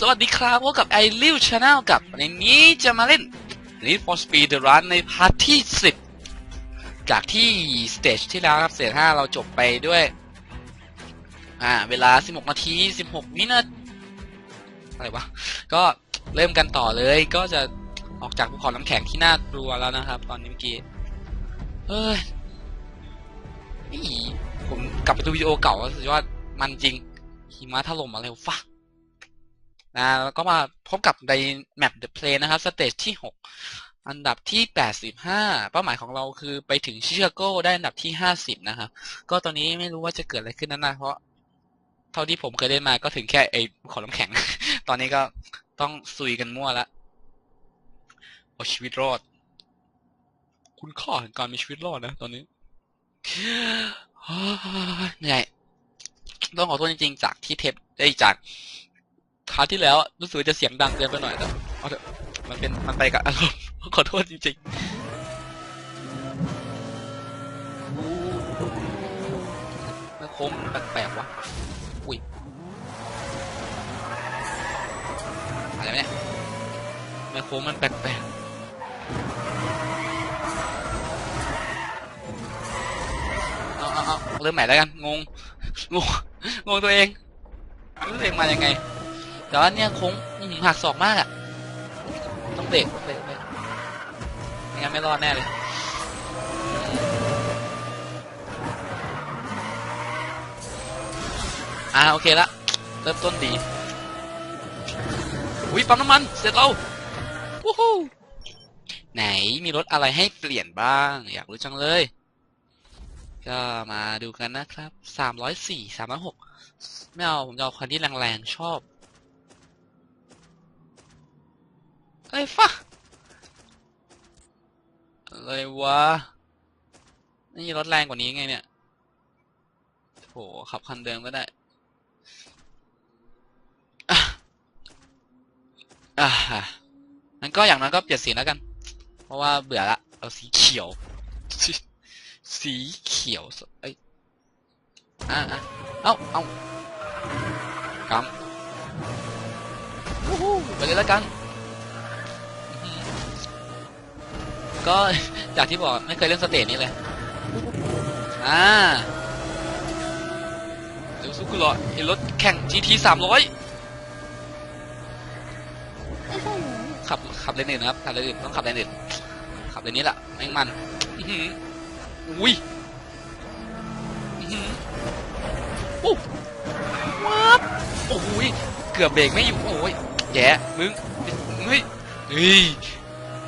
สวัสดีครับพบกับไอริวชาแนลกับในนี้จะมาเล่น Need for Speed The Run ในพาร์ทที่ 10 จากที่สเตจที่แล้วครับสเตจ5เราจบไปด้วย อ่า เวลา 16 นาที 16 วินาทีอะไรวะ ก็เริ่มกันต่อเลยก็จะออกจากภูเขาน้ำแข็งที่น่ากลัวแล้วนะครับ ตอนนี้เมื่อกี้เฮ้ยนี่ผมกลับไปดูวิดีโอเก่าสุดยอดมันจริงหิมะถล่มอะไรฟะ นะแล้วก็มาพบกับในแมป The Play นะครับสเตจที่ 6 อันดับที่ 85 เป้าหมายของเราคือไปถึงชิคาโกได้อันดับที่ 50 นะครับ ก็ตอนนี้ไม่รู้ว่าจะเกิดอะไรขึ้นนั่นนะเพราะเท่าที่ผมเคยเล่นมาก็ถึงแค่ไอ้ขอน้ำแข็ง ตอนนี้ก็ต้องซุยกันมั่วละเอาชีวิตรอด คุณค่าแห่งการมีชีวิตรอดนะตอนนี้เหนื่อยต้องขอโทษจริงๆจากที่เทปได้จาก คราวที่แล้วรู้สึกจะเสียงดังเกินไปหน่อยแต่เอาเถอะมันเป็นมันไปกับอารมณ์ขอโทษจริงๆมันโค้งแปลกๆวะอุ้ยอะไรเนี่ยมันโค้งมันแปลกๆเอาเออาเริ่มใหม่แล้วกัน งง งง งงตัวเองรู้เองมายังไง แต่ว่าเนี่ยคงหักศอกมากอะ ต้องเบรกต้องเบรกเบรกไม่งั้นไม่รอดแน่เลยอ่าโอเคละเริ่มต้นดีอุ้ยปั๊มน้ำมัน เสร็จแล้ววู้ฮู้ไหนมีรถอะไรให้เปลี่ยนบ้าง อยากรู้จังเลย ก็มาดูกันนะครับสามร้อยสี่สามร้อยหกไม่เอา ผมจะเอาคันที่แรงๆ ชอบ เอ้ยฟะอะไรวะ นี่รถแรงกว่านี้ไงเนี่ยโหขับคันเดิมก็ได้อะอะงั้นก็อย่างนั้นก็เปลี่ยนสีแล้วกัน เพราะว่าเบื่อละเอาสีเขียว สีเขียวสเอ้ยอะอะเอ้าเอ้ากำวู้ฮู้ไปเลยแล้วกัน ก็จากที่บอกไม่เคยเล่นสเตจนี้เลยอ่าเดี๋ยวสู้กูเหรอไอ้รถแข่ง GT สามร้อยขับขับเลนอื่นนะครับขับเลนอื่นต้องขับเลนอื่นขับเลนนี้แหละแม่งมันอุ้ยอื้อหือปุ๊บวับโอ้ยเกือบเบรกไม่อยู่โอ้ยแย่มึงเฮ้ยเฮ้ย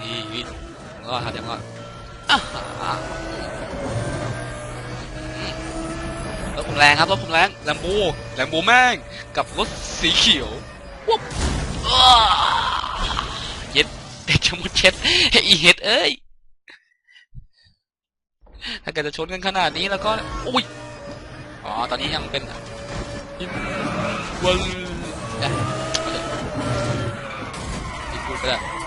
นี่นี่ยัง รอดครับยังรอดอ่าฮะรถผมแรงครับรถผมแรงแลมโบแลมโบแม่งกับรถสีเขียววุ๊บเย็ดเด็กจะมุดเช็ดอีเฮ็ดเอ้ยถ้าเกิดจะชนกันขนาดนี้แล้วก็อุ้ยอ๋อตอนนี้ยังเป็นวันเนี่ยพูดได้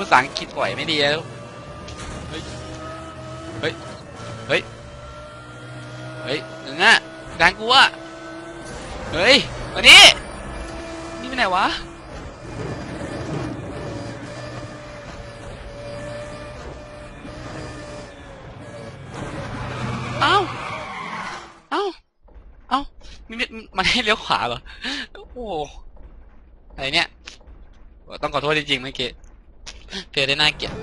ภาษาอังกฤษปล่อยไม่ดีแล้ว เฮ้ย เฮ้ย เฮ้ย เฮ้ยถึงอะดังกูอะเฮ้ยวันนี้ นี่ไปไหนวะเอ้าเอ้าเอ้ามันมันให้เลี้ยวขวาเหรอ โอ้โหอะไรเนี่ย ต้องขอโทษจริงๆเมื่อกี้ เพลได้น่าเกลียด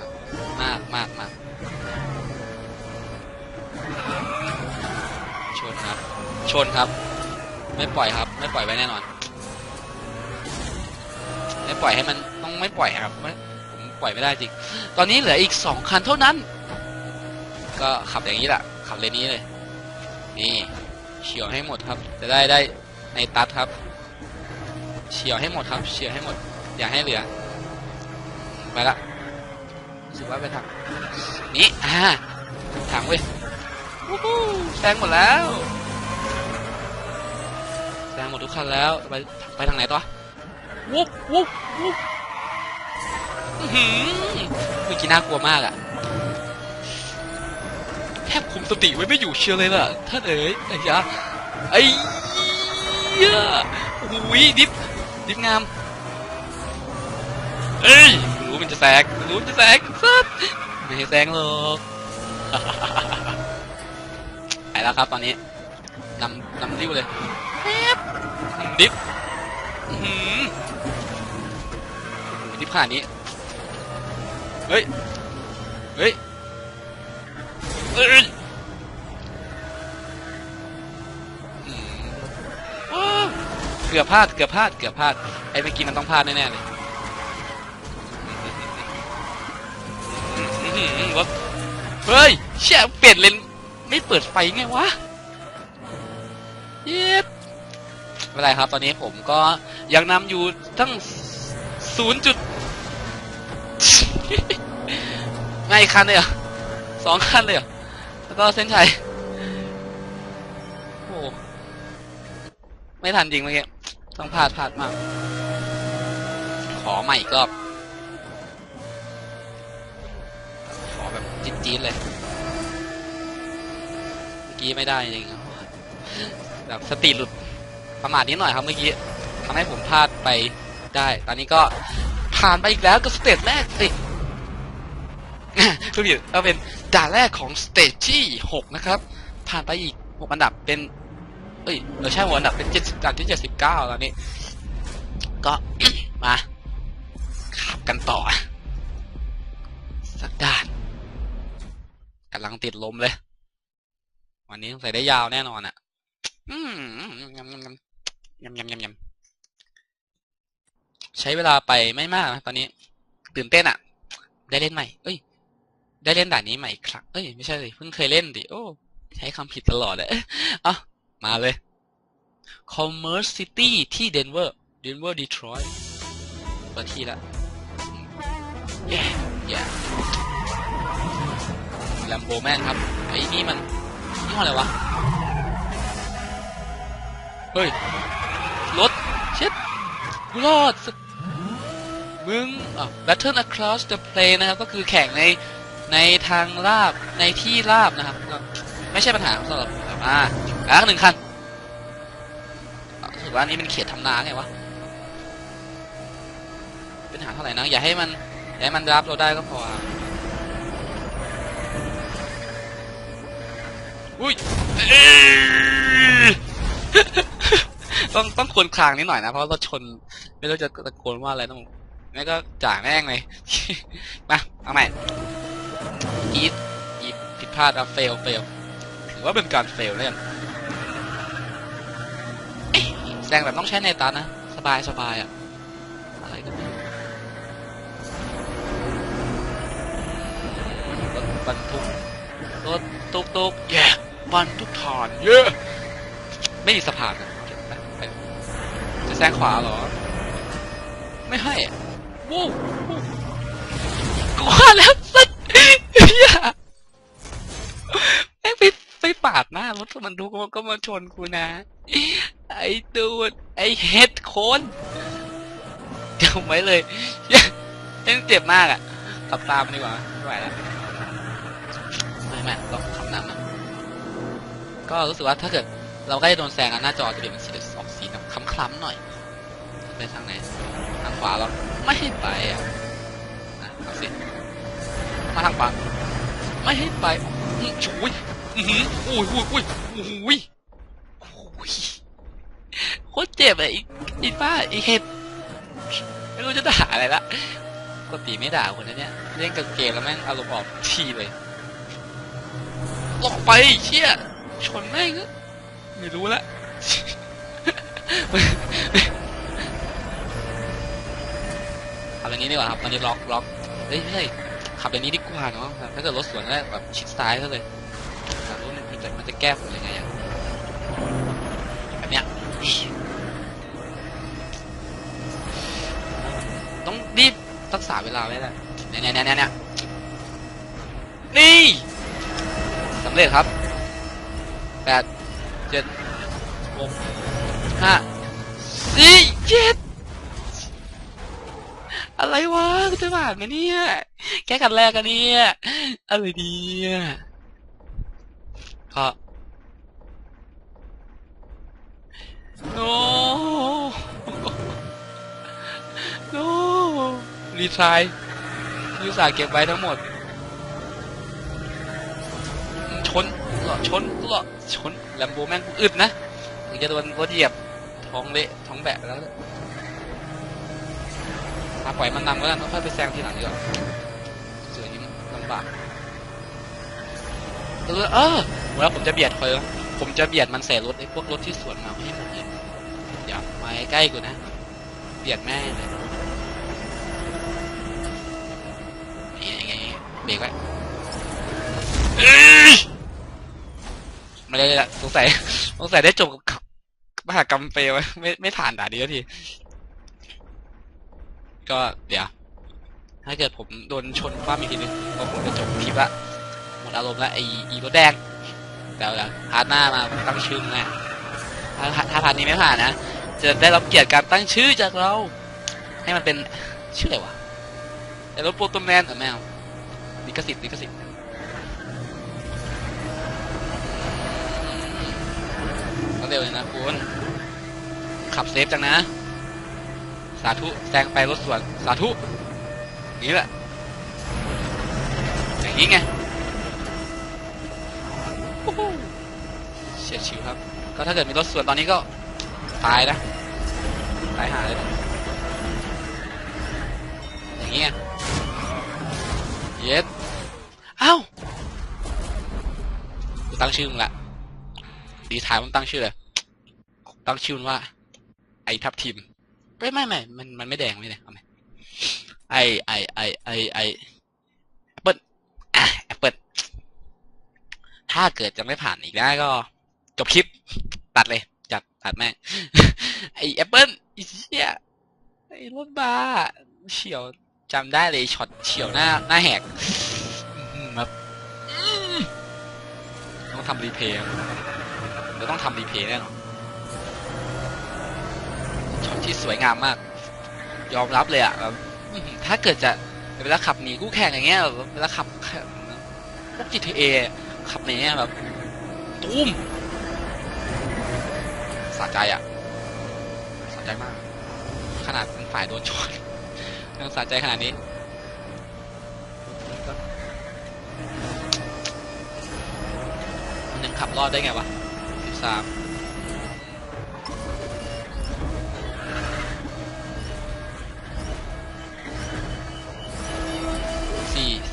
มากมากมากชนครับ ชนครับ ไม่ปล่อยครับ ไม่ปล่อยไว้แน่นอน ไม่ปล่อยให้มันต้องไม่ปล่อยครับไม่ผมปล่อยไม่ได้จริง ตอนนี้เหลืออีกสองคันเท่านั้น ก็ขับอย่างนี้แหละขับเลนนี้เลย นี่เฉียวให้หมดครับ จะได้ได้ในตัดครับเฉียวให้หมดครับเฉียวให้หมด อย่าให้เหลือ ไปละสึกว่าไปทางนี้อ่าทางเว้ยแซงหมดแล้วแซงหมดทุกคันแล้วไปไปทางไหนต่อวุบวุบวุบหือเมื่อกี้น่ากลัวมากอะแทบคุมสติไว้ไม่อยู่เชียวเลยล่ะท่านเอ๋ยไอ้ยะไอ้เหี้ยโอ้ยดิฟดิฟงามเอ้ย จะแซงรู้มันจะแซงสัสไม่ให้แซงหรอกไปแล้วครับตอนนี้นำนำริ้วเลยแป๊บดิฟอื้อหือโอ้โหดิฟขนาดนี้ เฮ้ย เฮ้ยเฮ้ยอืมว้าวเกือบพลาด เกือบพลาด เกือบพลาด ไอ้เมื่อกี้มันต้องพลาดแน่ๆเลยือหือรถเฮ้ยเชี่ยเปลี่ยนเลนไม่เปิดไฟไงวะเย็บไม่ไรครับ ตอนนี้ผมก็ยังนำอยู่ตั้งศูนย์จุดไม่อีกคันเลยเหรอสองคันเลยเหรอแล้วก็เส้นชัยโอ้ไม่ทันจริงเมื่อกี้ต้องพลาดพลาดมาก ขอใหม่อีกรอบ จี๊ดๆเลย เมื่อกี้ไม่ได้จริงแบบสติหลุดประมาทนิดหน่อยครับเมื่อกี้ทำให้ผมพลาดไปได้ ตอนนี้ก็ผ่านไปอีกแล้วกับสเตจแรกสิทุกอย่างก็เป็นด่านแรกของสเตจที่หกนะครับ ผ่านไปอีกหกอันดับเป็น เอ้ยเออใช่หัวอันดับเป็นเจ็ดสิบด่านที่เจ็ดสิบเก้าแล้วนี่ ก็มาขับกันต่อ สักด่าน กำลังติดลมเลย วันนี้สงสัยได้ยาวแน่นอนอะยำยำยำยำยำยำยำใช้เวลาไปไม่มากนะตอนนี้ ตื่นเต้นอะ ได้เล่นใหม่ เอ้ย ได้เล่นด่านนี้ใหม่อีกครั้งเอ้ยไม่ใช่เลยเพิ่งเคยเล่นดิโอ้ใช้คำผิดตลอดเลยอะมาเลย Commerce City ที่เดนเวอร์เดนเวอร์ดีทรอยต์เปิดที่ละเย้เย้ แลมโบแมนครับ ไอ้นี่มันนี่ห้ออะไรวะ เฮ้ย รถ เช็ดกูรอด มึงอะ Battle Across the Plane นะครับ ก็คือแข่งใน ในทางราบ ในที่ราบนะครับ ไม่ใช่ปัญหาสำหรับอ่าแล้วหนึ่งคันอะรู้สึกว่านี้เป็นเขตทำนาไงวะเป็นหาเท่าไหร่นะ อย่าให้มันอย่าให้มันรับเราได้ก็พอ อุ้ยต้องต้องควรคลางนิดหน่อยนะ เพราะรถชน ไม่รู้จะตะโกนว่าอะไรต้องไม่ก็จ่ายแม่งเลยมาเอาใหม่อีทอีทผิดพลาดอะเฟลเฟลถือว่าเป็นการเฟลแล้วกันเอ๊ะแสดงแบบต้องใช้ในตันนะ สบายสบายอะอะไรกันเนี่ยรถบรรทุกรถตุกตุกแย่ บรรทุกถ่านเยอะไม่มีสะพานจะแซงขวาเหรอ ไม่ให้วู้กูว่าแล้วสักเฮียแม่งไปไปปาดหน้ารถมันทุกก็มาชนกูนะ ไอ้ตูดไอ้เฮ็ดโคนจำไว้เลยยังเจ็บมากอะขับตามดีกว่าไม่ไหวแล้วไม่ไม่ต้อง ก็รู้สึกว่าถ้าเกิดเราใกล้โดนแซงอะหน้าจอจะเป็นสีออกสีแบบคล้ำๆหน่อยไปทางไหนทางขวาเราไม่ให้ไปอะนะเอาสิมาทางขวาไม่ให้ไปอื้อฉุยอื้อหืออุ้ยอุ้ยอุ้ยอุ้ยอุ้ยโคตรเจ็บอะไอ้ไอ้ป้าอ้เห็ดไม่รู้จะด่าอะไรละปกติไม่ด่าคนนั้นเนี่ยเล่นกับเกมแล้วแม่งอารมณ์ออกทีเลยลงไปเชี่ย ชนแม่งก็ไม่รู้ละขับแบบนี้ดีกว่าครับตอนนี้ล็อกล็อกเฮ้ยไม่ใช่ขับแบบนี้ดีกว่าเนาะถ้าเกิดรถสวนก็แบบชิดซ้ายเขาเลยแต่รถมันจะมันจะแก้ผลยังไงอะแบบเนี้ยต้องรีบรักษาเวลาไว้แหละเนี่ยเนี่ยเนี่ยเนี่ยนี่สำเร็จครับ แปดเจ็ดหกห้าสี่เจ็ดอะไรวะกูจะผ่านไหมเนี่ยแค่กันแรกกันเนี่ยอะไรดีอะก็โน้รีไทายยูสาเก็บไว้ทั้งหมด ชนเหรอชนเหรอชนแลมโบแม่งกูอึดนะถึงจะโดนรถเหยียบท้องเละท้องแบะแล้วมาปล่อยมันนำก็แล้วค่อยไปแซงทีหลังดีกว่าเสือยิ้มลำบากเออเออแล้วผมจะเบียดคอยผมจะเบียดมันใส่รถไอ้พวกรถที่สวนมาให้หมดเลยอย่ามาใกล้กูนะ เบียดแม่เลยนี่ไงเบรกไว้ ไม่ได้ละสงสัยสงสัยได้จบกับมหากรรมเปลวไว้ไม่ไม่ผ่านด่านนี้สัทีก็เดี๋ยว ถ้าเกิดผมโดนชนคว้าอีกทีนึงก็คงจะจบคลิปละหมดอารมณ์ละไออีรถแดงเดี๋ยวเดี๋ยวพาร์ทหน้ามาตั้งชื่อนะถ้าถ้าพาร์ทนี้ไม่ผ่านนะจะได้รับเกียรติการตั้งชื่อจากเรา ให้มันเป็นชื่ออะไรวะแต่รถโปรโตแมนเหรอแมวลิขสิทธิ์ลิขสิทธิ์ เร็วเลยนะคุณ ขับเซฟจังนะ สาธุแซงไปรถสวน สาธุนี่แหละอย่างนี้ไงเฉียดชิวครับ ก็ถ้าเกิดมีรถสวนตอนนี้ก็ตายนะตายหาเลยนะอย่างนี้ไงเย็ดเอ้าตั้งชื่อมึงละดีทายมันตั้งชื่อเลย ตั้งชื่อมันว่า ไอทับทิมไม่ไม่ไม่มันมันไม่แดงไม่เลยเอาไหมไอไอไอไอไอแอปเปิลอะแอปเปิลถ้าเกิดจะไม่ผ่านอีกได้ก็จบคลิป ตัดเลย จัดตัดแม่ไอแอปเปิลไอเชี่ยไอรถบ้าเฉียวจำได้เลยช็อตเฉียวหน้าหน้าแหกอื้อหือแบบต้องทำรีเพย์เดี๋ยวต้องทำรีเพย์แน่นอน ช็อตที่สวยงามมาก ยอมรับเลยอะแบบถ้าเกิดจะเวลาขับหนีคู่แข่งอย่างเงี้ยเวลาขับพวก GTA ขับหนีแบบตุ้มสะใจอะสะใจมาก ขนาดเป็นฝ่ายโดนชนยังสะใจขนาดนี้มันยังขับรอดได้ไงวะสิบสาม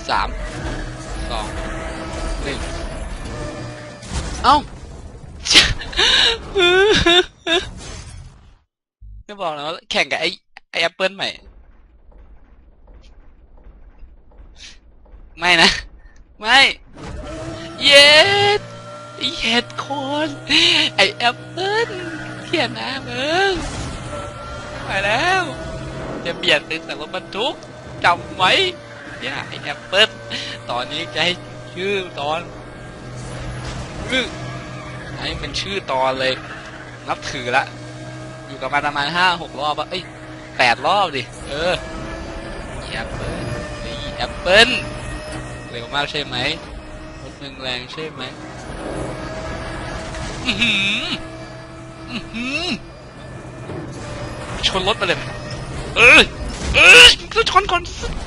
สี่สามสองหนึ่งเอ้าไม่บอกนะว่าแข่งกับไอ้ไอ้แอปเปิลใหม่ ไม่นะ ไม่ เย็ดไอ้เห็ดโคนไอ้แอปเปิลเขียนนะมึงไปแล้ว จะเบียดตึงแต่รถบรรทุกจำไว้ เนี่ยไอแอปเปิลตอนนี้จะให้ชื่อตอนชื่อให้เป็นชื่อตอนเลย นับถือละ อยู่กับมันประมาณห้าหกรอบอะเอ้ยแปดรอบดิ เออแอปเปิลแอปเปิลเร็วมากใช่ไหมรถมึงแรงใช่ไหมอือหืออือหือชนรถมาเลย เอ้ยเอ้ยมึงก็ชนก่อนสิเอ้ย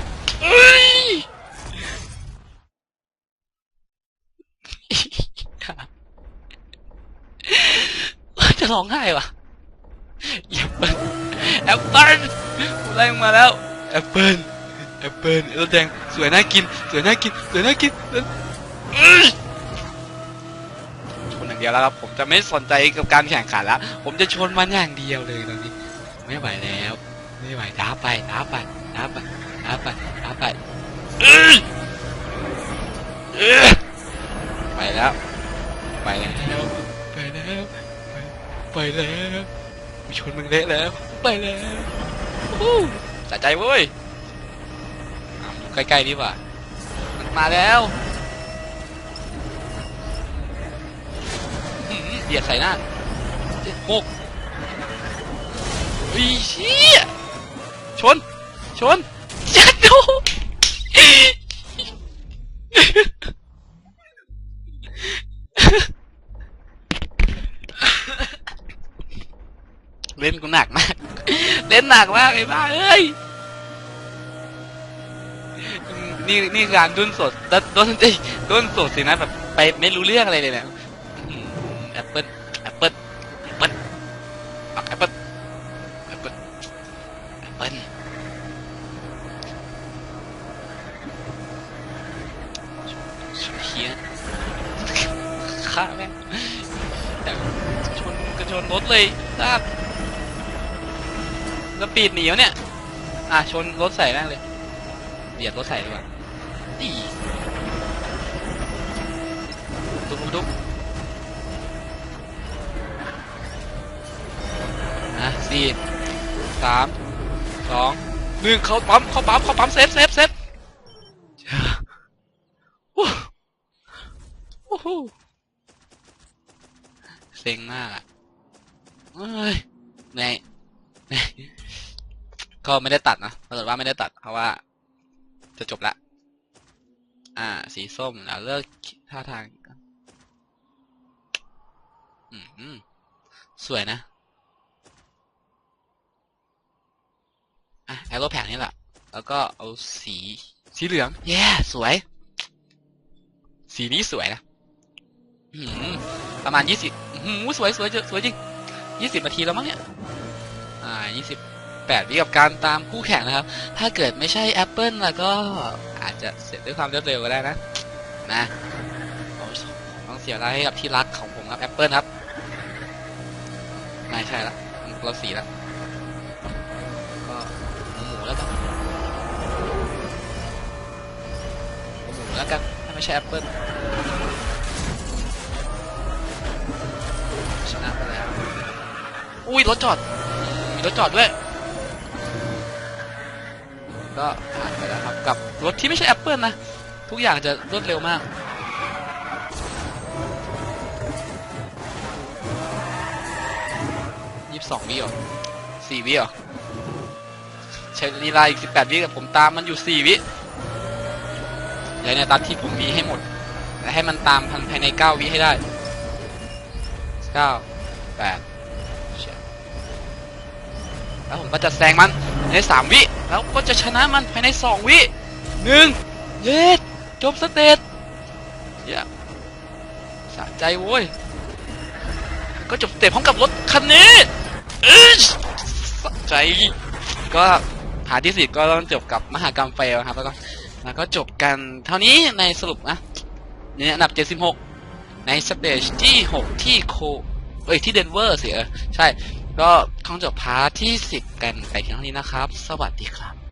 จะร้องไห้วะแอปเปิลแอปเปิลไล่มึงมาแล้วแอปเปิลแอปเปิลรถแดงสวยน่ากิน สวยน่ากิน สวยน่ากินชนอย่างเดียวแล้วครับ ผมจะไม่สนใจกับการแข่งขันแล้ว ผมจะชนมันอย่างเดียวเลยตอนนี้ ไม่ไหวแล้ว ไม่ไหวท้าไปท้าไปท้าไป ท้าไปท้าไปไปแล้ว ไปแล้วไปแล้วไปแล้วชนมึงเละแล้ว ไปแล้วสะใจเว้ยใกล้ๆนี่ว่ะมันมาแล้วเบียดใส่หน้าเจ็ดหกอีเชี่ยชน ชน ยัดโดเล่นกูหนักมาก เล่นหนักมากไอ้บ้าเอ้ย นี่นี่การดุนสดดุนเอ้ยดุนสดสินะแบบไปไม่รู้เรื่องอะไรเลยเนี่ยแอปเปิลแอปเปิลแอปเปิลแอปเปิล เลยลากแล้วปีดหนีวะเนี่ย อะชนรถใส่แม่งเลยเบียดรถใส่ดีกว่าดีทุบทุบอะสี่สามสองหนึ่งเขาปั๊มเขาปั๊มเขาปั๊มเซฟเซฟเซฟโอ้โอ้โหเซ็งมากอะ เอ้ยเหนื่อยเหนื่อยก็ไม่ได้ตัดนะปรากฏว่าไม่ได้ตัด เพราะว่า จะจบละ อ่า สีส้มแล้วเลิกท่าทางอืมสวยนะอะแอโรแพกนี่แหละ แล้วก็เอาสี สีเหลืองแย่สวย สีนี้สวยนะอืมประมาณยี่สิบอืมสวยสวยสวยจริง ยี่สิบนาทีแล้วมั้งเนี่ย อ่ายี่สิบแปดวิกับการตามคู่แข่งนะครับ ถ้าเกิดไม่ใช่ Apple แล้วก็อาจจะเสร็จด้วยความรวดเร็วก็ได้นะ นะต้องเสียเวลาให้กับที่รักของผมครับ Apple ครับ ไม่ใช่ละเราสีละก็หมูแล้วกันหมูแล้วกัน ถ้าไม่ใช่ Apple อุ้ยรถจอดมีรถจอดด้วยก็ผ่านไปแล้วครับกับรถที่ไม่ใช่ Apple นะ ทุกอย่างจะรวดเร็วมากยี่สิบสองวิหรอสี่วิหรอใช้ลีลาอีกสิบแปดวิกับผมตามมันอยู่สี่วิเดี๋ยวเนี่ยตัดที่ผมมีให้หมดและให้มันตามภายในเก้าวิให้ได้เก้าแปด แล้วผมก็จะแซงมันในสามวิแล้วก็จะชนะมันภายในสองวิหนึ่งเย็ดจบสเตจเย้สะใจโว้ยก็จบสเตจพร้อมกับรถคันนี้อึ๊ชสะใจก็หาที่สิก็ต้องจบกับมหากรรมเฟลครับแล้วก็แล้วก็จบกันเท่านี้ในสรุปนะเนี่ยอันดับ 76 ในสเตจที่ 6 ที่โคเอ้ยที่เดนเวอร์เสียใช่ ก็คงจบพาร์ทที่ 10 กันไปเพียงเท่านี้นะครับ สวัสดีครับ